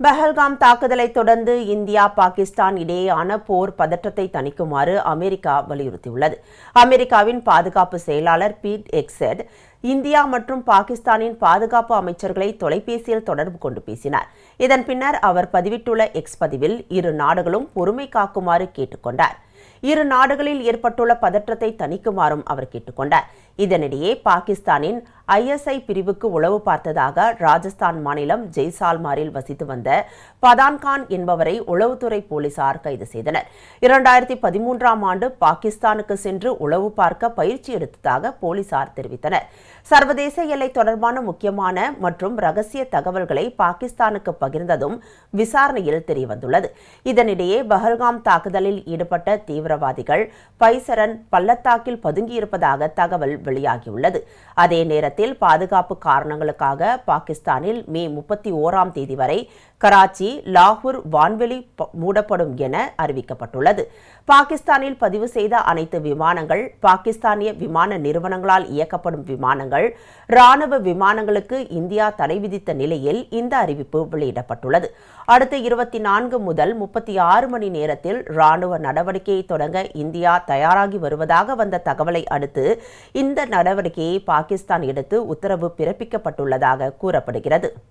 பஹல்காம் தாக்குதலை தொடர்ந்து இந்தியா பாகிஸ்தான் இடையேயான போர் பதற்றத்தை தணிக்குமாறு அமெரிக்கா வலியுறுத்தியுள்ளது. அமெரிக்காவின் பாதுகாப்பு செயலாளர் பீட் எக்ஸெட் இந்தியா மற்றும் பாகிஸ்தானின் பாதுகாப்பு அமைச்சர்களை தொலைபேசியில் தொடர்பு கொண்டு பேசினார். இதன் பின்னர் அவர் பதிவிட்டுள்ள எக்ஸ் பதிவில் இரு நாடுகளும் பொறுமை காக்குமாறு கேட்டுக்கொண்டார் இரு நாடுகளில் ஏற்பட்டுள்ள பதற்றத்தை தணிக்குமாறும் அவர் கேட்டுக்கொண்டார் இதனிடையே பாகிஸ்தானின் ஐஎஸ்ஐ பிரிவுக்கு உளவு பார்த்ததாக ராஜஸ்தான் மாநிலம் ஜெய்சால்மாரில் வசித்து வந்த பதான்கான் என்பவரை உளவுத்துறை போலீசார் கைது செய்தனர். இரண்டாயிரத்தி பதிமூன்றாம் ஆண்டு பாகிஸ்தானுக்கு சென்று உளவு பார்க்க பயிற்சி எடுத்ததாக போலீசார் தெரிவித்தனர். சர்வதேச எல்லை தொடர்பான முக்கியமான மற்றும் ரகசிய தகவல்களை பாகிஸ்தானுக்கு பகிர்ந்ததும் விசாரணையில் தெரியவந்துள்ளது. இதனிடையே பஹல்காம் தாக்குதலில் ஈடுபட்ட தீவிரவாதிகள் பைசரன் பள்ளத்தாக்கில் பதுங்கியிருப்பதாக தகவல் வெளியாகியுள்ளது. அதே நேரத்தில் நேரத்தில் பாதுகாப்பு காரணங்களுக்காக பாகிஸ்தானில் மே முப்பத்தி ஓராம் தேதி வரை கராச்சி லாகூர் வான்வெளி மூடப்படும் என அறிவிக்கப்பட்டுள்ளது. பாகிஸ்தானில் பதிவு செய்த அனைத்து விமானங்கள் பாகிஸ்தானிய விமான நிறுவனங்களால் இயக்கப்படும் விமானங்கள் ராணுவ விமானங்களுக்கு இந்தியா தடை விதித்த நிலையில் இந்த அறிவிப்பு வெளியிடப்பட்டுள்ளது. அடுத்த இருபத்தி நான்கு முதல் முப்பத்தி ஆறு மணி நேரத்தில் ராணுவ நடவடிக்கையை தொடங்க இந்தியா தயாராகி வருவதாக வந்த தகவலை அடுத்து இந்த நடவடிக்கையை பாகிஸ்தான் எடுத்து எடுத்து உத்தரவு பிறப்பிக்கப்பட்டுள்ளதாக கூறப்படுகிறது.